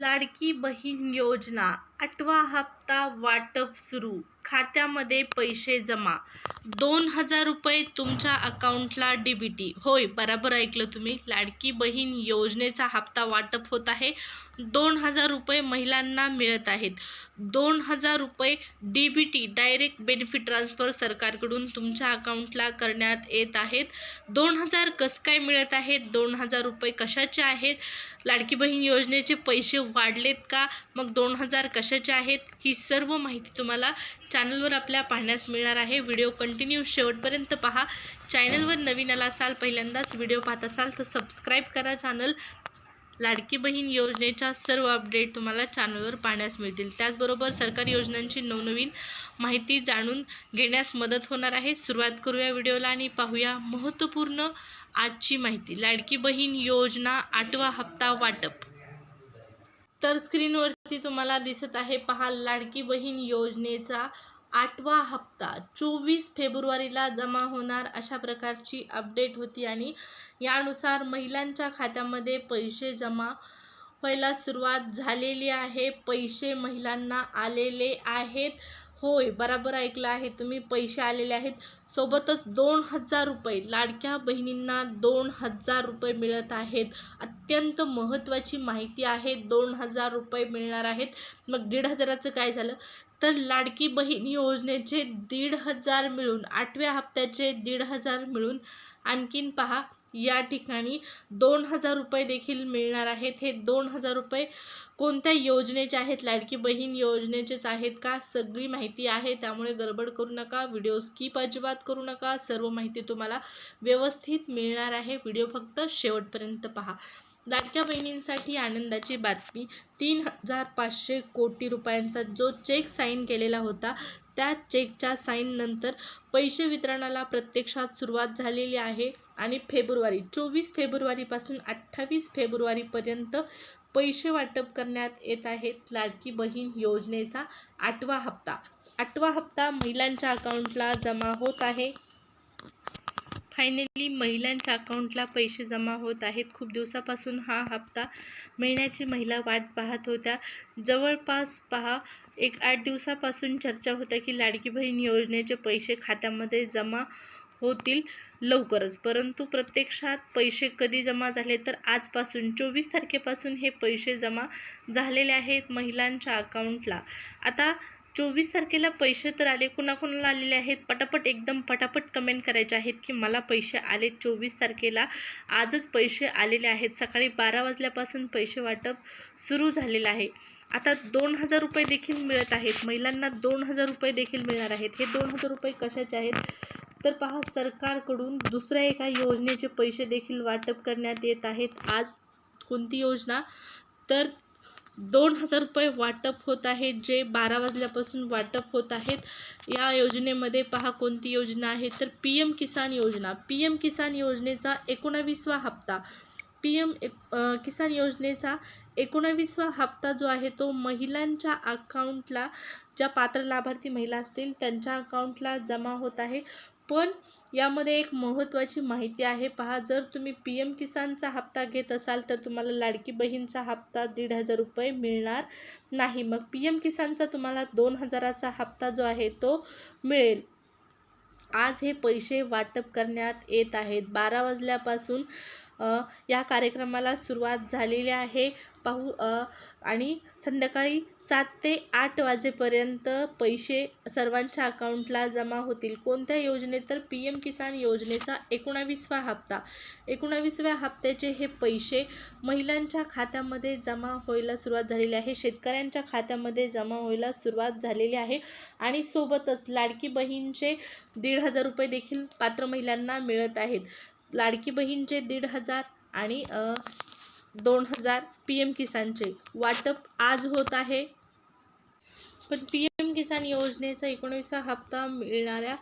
लाडकी बहीण योजना आठवा हप्ता वाटप सुरू. खात्यामध्ये पैसे जमा. दोन हजार रुपये तुमच्या अकाउंटला डी बी टी होय बराबर ऐकलं तुम्ही. लाडकी बहीण योजनेचा हप्ता वाटप होत आहे. दोन हजार रुपये महिलांना मिळत आहेत. दोन हजार रुपये D B T direct benefit transfer सरकारकडून तुमच्या अकाउंटला करण्यात येत आहेत. दोन हजार कसं काय मिळत आहेत? दोन हजार रुपये कशाचे आहेत? लाडकी बहीण योजनेचे पैसे वाढलेत का? मग दोन हजार कशा कशाच्या आहेत ही सर्व माहिती तुम्हाला चॅनलवर आपल्या पाहण्यास मिळणार आहे. व्हिडिओ कंटिन्यू शेवटपर्यंत पहा. चॅनलवर नवीन आला असाल पहिल्यांदाच व्हिडिओ पाहत असाल तर सबस्क्राईब करा चॅनल. लाडकी बहीण योजनेच्या सर्व अपडेट तुम्हाला चॅनलवर पाहण्यास मिळतील. त्याचबरोबर सरकारी योजनांची नवनवीन माहिती जाणून घेण्यास मदत होणार आहे. सुरुवात करूया व्हिडिओला आणि पाहूया महत्त्वपूर्ण आजची माहिती. लाडकी बहीण योजना आठवा हप्ता वाटप. तर स्क्रीनवरती तुम्हाला दिसत आहे पहा लाडकी बहीण योजनेचा आठवा हप्ता. चोवीस फेब्रुवारीला जमा होणार अशा प्रकारची अपडेट होती आणि यानुसार महिलांच्या खात्यामध्ये पैसे जमा व्हायला सुरुवात झालेली आहे. पैसे महिलांना आलेले आहेत. होय बराबर ऐकलं आहे. तुम्ही पैसे आलेले आहेत. सोबतच दोन हजार रुपये लाडक्या बहिणींना दोन हजार रुपये मिळत आहेत. अत्यंत महत्त्वाची माहिती आहे. दोन हजार रुपये मिळणार आहेत. मग दीड हजाराचं काय झालं? तर लाडकी बहीण योजनेचे दीड हजार मिळून आठव्या हप्त्याचे दीड हजार मिळून आणखीन पहा या ठिकाणी दोन हजार रुपये देखील मिळणार आहेत. हे दोन हजार रुपये कोणत्या योजनेचे आहेत? लाडकी बहीण योजनेचेच आहेत का? सगळी माहिती आहे. त्यामुळे गडबड करू नका व्हिडिओ स्किप अजिबात करू नका. सर्व माहिती तुम्हाला व्यवस्थित मिळणार आहे. व्हिडिओ फक्त शेवटपर्यंत पहा. लाडक्या बहिणींसाठी आनंदाची बातमी. तीन हजार पाचशे कोटी रुपयांचा जो चेक साईन केलेला होता त्या चेकच्या साईननंतर पैसे वितरणाला प्रत्यक्षात सुरुवात झालेली आहे आणि फेब्रुवारी चोवीस फेब्रुवारीपासून अठ्ठावीस फेब्रुवारीपर्यंत पैसे वाटप करण्यात येत आहेत लाडकी बहीण योजनेचा आठवा हप्ता. आठवा हप्ता महिलांच्या अकाउंटला जमा होत आहे. फायनली महिलांच्या अकाउंटला पैसे जमा होत आहेत. खूप दिवसापासून हा हप्ता मिळण्याची महिला वाट पाहत होत्या. जवळपास पहा एक आठ दिवसापासून चर्चा होत्या की लाडकी बहीण योजनेचे पैसे खात्यामध्ये जमा होतील लवकरच. परंतु प्रत्यक्षात पैसे कधी जमा झाले तर आजपासून चोवीस तारखेपासून हे पैसे जमा झालेले आहेत महिलांच्या अकाउंटला आता चोवीस तारखेला पैसे तर आले कुणाकुणाला आलेले आहेत? पटापट एकदम पटापट कमेंट करायचे आहेत की मला पैसे आले चोवीस तारखेला. आजच पैसे आलेले आहेत. सकाळी बारा वाजल्यापासून पैसे वाटप सुरू झालेलं आहे. आता दोन हजार रुपये देखील मिळत आहेत. महिलांना दोन हजार रुपये देखील मिळणार आहेत. हे दोन हजार रुपये कशाचे आहेत? तर पहा सरकारकडून दुसऱ्या एका योजनेचे पैसे देखील वाटप करण्यात येत आहेत. आज कोणती योजना? तर दोन हजार रुपये वाटप होत आहे जे बारा वाजल्यापासून वाटप होत आहेत. या योजनेमध्ये पहा कोणती योजना आहे. तर पी एम किसान योजना. पी एम किसान योजनेचा एकोणावीसवा हप्ता. पी एम किसान योजनेचा एकोणावीसवा हप्ता जो आहे तो महिलांच्या अकाउंटला ज्या पात्र लाभार्थी महिला असतील त्यांच्या अकाउंटला जमा होत आहे. पण यामध्ये एक महत्त्वाची माहिती आहे. पहा जर तुम्ही पी एम किसानचा हप्ता घेत असाल तर तुम्हाला लाडकी बहीणचा हप्ता दीड हजार रुपये मिळणार नाही. मग पी एम किसानचा तुम्हाला दोन हजाराचा हप्ता जो आहे तो मिळेल. आज हे पैसे वाटप करण्यात येत आहेत. बारा वाजल्यापासून या कार्यक्रमाला सुरुवात झालेली आहे. पाहू आणि संध्याकाळी सात ते आठ वाजेपर्यंत पैसे सर्वांच्या अकाउंटला जमा होतील. कोणत्या योजनेत? तर पी एम किसान योजनेचा एकोणावीसवा हप्ता. एकोणावीसव्या हप्त्याचे हे पैसे महिलांच्या खात्यामध्ये जमा व्हायला सुरुवात झालेली आहे. शेतकऱ्यांच्या खात्यामध्ये जमा व्हायला सुरुवात झालेली आहे. आणि सोबतच लाडकी बहीणचे दीड हजार रुपये देखील पात्र महिलांना मिळत आहेत. लाडकी बहीणचे दीड हजार आणि दोन हजार पी एम किसानचे वाटप आज होत आहे. पण पी एम किसान योजनेचा एकोणीसा हप्ता मिळणाऱ्या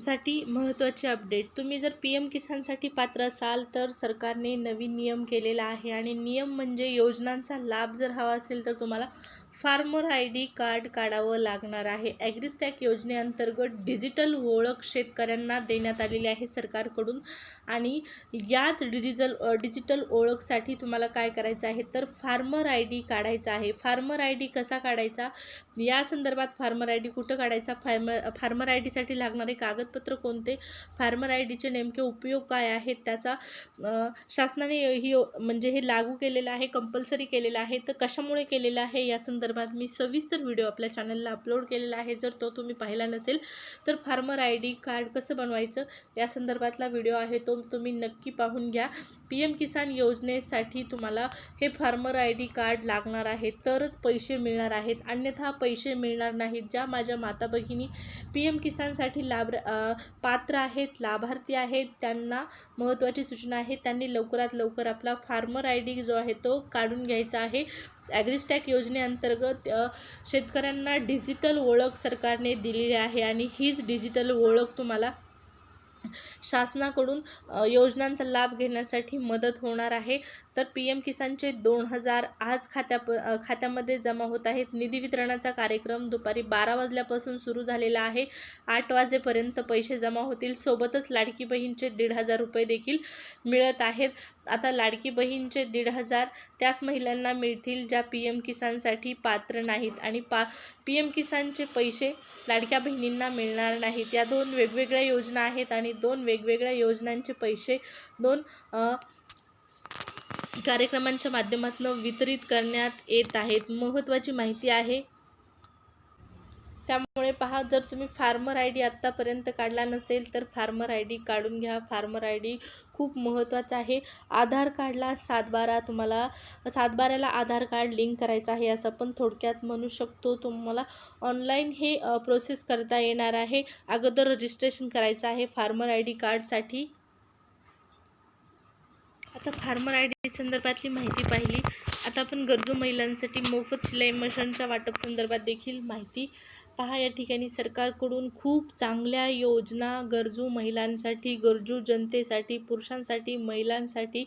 साठी महत्त्वाचे अपडेट. तुम्ही जर पी एम किसानसाठी पात्र असाल तर सरकारने नवीन नियम केलेला आहे आणि नियम म्हणजे योजनांचा लाभ जर हवा असेल तर तुम्हाला फार्मर आय डी कार्ड काढावं लागणार आहे. ॲग्रिस्टॅक योजनेअंतर्गत डिजिटल ओळख शेतकऱ्यांना देण्यात आलेली आहे सरकारकडून. आणि याच डिजिटल डिजिटल ओळखसाठी तुम्हाला काय करायचं आहे? तर फार्मर आय डी काढायचा आहे. फार्मर आय डी कसा काढायचा? या संदर्भात फार्मर आय डी कुठं काढायचा? फार्मर फार्मर आय डीसाठी लागणारे कागदपत्र कोणते? फार्मर आय डीचे नेमके उपयोग काय आहेत? त्याचा शासनाने ही म्हणजे हे लागू केलेलं आहे कंपल्सरी केलेलं आहे. तर कशामुळे केलेलं आहे या संदर्भात संदर्भात मी सविस्तर व्हिडिओ आपल्या चॅनलला अपलोड केलेला आहे. जर तो तुम्ही पाहिला नसेल तर फार्मर आय डी कार्ड कसं बनवायचं या संदर्भातला व्हिडिओ आहे. तो तुम्ही नक्की पाहून घ्या. पी एम किसान योजनेसाठी तुम्हाला हे फार्मर आय डी कार्ड लागणार आहे. तरच पैसे मिळणार आहेत. अन्यथा पैसे मिळणार नाहीत. ज्या माझ्या माता भगिनी पी एम किसानसाठी लाभ पात्र आहेत लाभार्थी आहेत त्यांना महत्त्वाची सूचना आहे. त्यांनी लवकरात लवकर आपला फार्मर आय डी जो आहे तो काढून घ्यायचा आहे. ॲग्रिस्टॅक योजनेअंतर्गत शेतकऱ्यांना डिजिटल ओळख सरकारने दिलेली आहे आणि हीच डिजिटल ओळख तुम्हाला शासनाकडून योजनांचा लाभ घेण्यासाठी मदत होणार आहे. तर पी एम किसानचे दोन हजार आज खात्या खात्यामध्ये जमा होत आहेत. निधी वितरणाचा कार्यक्रम दुपारी बारा वाजल्यापासून सुरू झालेला आहे. आठ वाजेपर्यंत पैसे जमा होतील. सोबतच लाडकी बहीणचे दीड हजार रुपये देखील मिळत आहेत. आता लाडकी बहीणचे दीड हजार त्याच महिलांना मिळतील ज्या पी एम किसानसाठी पात्र नाहीत. आणि पा पी एम किसानचे पैसे लाडक्या बहिणींना मिळणार नाहीत. या दोन वेगवेगळ्या योजना आहेत आणि दोन वेगवेगळ्या योजनांचे पैसे दोन कार्यक्रमांच्या माध्यमातून वितरित करण्यात येत आहेत. महत्त्वाची माहिती आहे त्यामुळे पहा जर तुम्ही फार्मर आय डी आत्तापर्यंत काढला नसेल तर फार्मर आय डी काढून घ्या. फार्मर आय डी खूप महत्त्वाचा आहे. आधार कार्डला सातबारा तुम्हाला सातबाऱ्याला आधार कार्ड लिंक करायचं आहे असं पण थोडक्यात म्हणू शकतो तुम्हाला. ऑनलाईन हे प्रोसेस करता येणार आहे. अगोदर रजिस्ट्रेशन करायचं आहे फार्मर आय डी कार्डसाठी. आता फार्मर आय डी संदर्भातली माहिती पाहिली. आता आपण गरजू महिलांसाठी मोफत शिलाई मशीनच्या वाटप संदर्भात देखील माहिती पहा या ठिकाणी सरकारकडून खूप चांगल्या योजना गरजू महिलांसाठी गरजू जनतेसाठी पुरुषांसाठी महिलांसाठी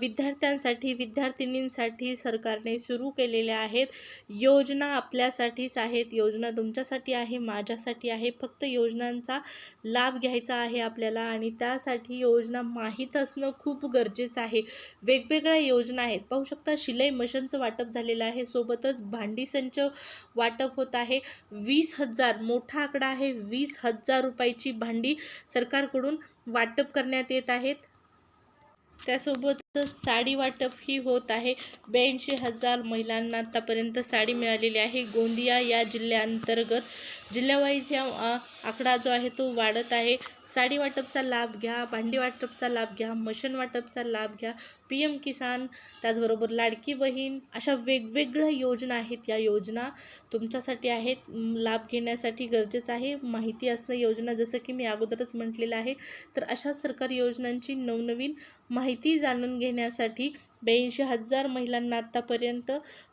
विद्यार्थ्यांसाठी विद्यार्थिनींसाठी सरकारने सुरू केलेल्या आहेत. योजना आपल्यासाठीच आहेत. योजना तुमच्यासाठी आहे माझ्यासाठी आहे. फक्त योजनांचा लाभ घ्यायचा आहे आपल्याला आणि त्यासाठी योजना माहीत असणं खूप गरजेचं आहे. वेगवेगळ्या योजना आहेत. पाहू शकता शिलाई मशीनचं वाटप झालेलं आहे. सोबतच भांडी संच वाटप होत आहे. वीस हजार मोठा आकडा आहे. वीस हजार रुपयाची भांडी सरकारकडून वाटप करण्यात येत आहेत. त्यासोबत साडी वाटप ही होत आहे. ब्याऐंशी हजार महिलांना आतापर्यंत साडी मिळालेली आहे. गोंदिया या जिल्ह्याअंतर्गत जिल्ह्यावाईज या आकडा जो आहे तो वाढत आहे. साडी वाटपचा लाभ घ्या भांडी वाटपचा लाभ घ्या मशीन वाटपचा लाभ घ्या. पी एम किसान त्याचबरोबर लाडकी बहीण अशा वेगवेगळ्या योजना आहेत. या योजना तुमच्यासाठी आहेत. लाभ घेण्यासाठी गरजेचं आहे. माहिती असणं योजना जसं की मी अगोदरच म्हटलेलं आहे. तर अशा सरकारी योजनांची नवनवीन माहिती जाणून घेण्यासाठी ब्याऐंशी हजार महिलांना आत्तापर्यंत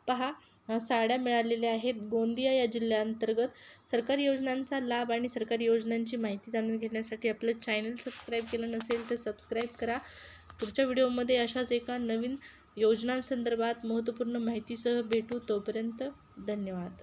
पहा साड्या मिळालेल्या आहेत. गोंदिया या जिल्ह्याअंतर्गत सरकारी योजनांचा लाभ आणि सरकारी योजनांची माहिती जाणून घेण्यासाठी आपलं चॅनल सबस्क्राईब केलं नसेल तर सबस्क्राईब करा. पुढच्या व्हिडिओमध्ये अशाच एका नवीन योजनांसंदर्भात महत्त्वपूर्ण माहितीसह भेटू. तोपर्यंत धन्यवाद.